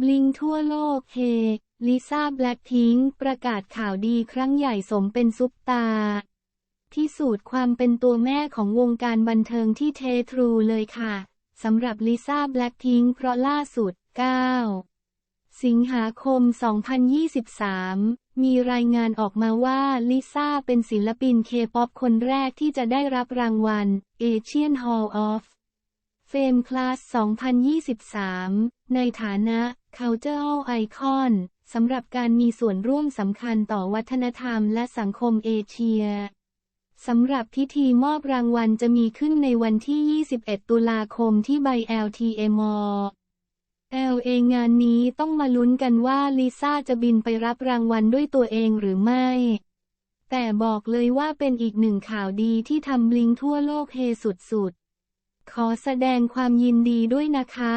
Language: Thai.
บลิงทั่วโลกเฮลิซ่าแบล็คพิงประกาศข่าวดีครั้งใหญ่สมเป็นซุปตา ที่สูตรความเป็นตัวแม่ของวงการบันเทิงที่เททรูเลยค่ะสำหรับลิซ่าแบล็คพิงเพราะล่าสุด 9 สิงหาคม 2023 มีรายงานออกมาว่าลิซ่าเป็นศิลปินเคป๊อปคนแรกที่จะได้รับรางวัล Asian Hall of Fame Class 2023 ในฐานะ Cultural Icon สำหรับการมีส่วนร่วมสำคัญต่อวัฒนธรรมและสังคมเอเชีย สำหรับพิธีมอบรางวัลจะมีขึ้นในวันที่ 21 ตุลาคมที่ไบ LTM LA งานนี้ต้องมาลุ้นกันว่าลิซ่าจะบินไปรับรางวัลด้วยตัวเองหรือไม่ แต่บอกเลยว่าเป็นอีกหนึ่งข่าวดีที่ทำบลิงทั่วโลกเฮสุดๆ ขอแสดงความยินดีด้วยนะคะ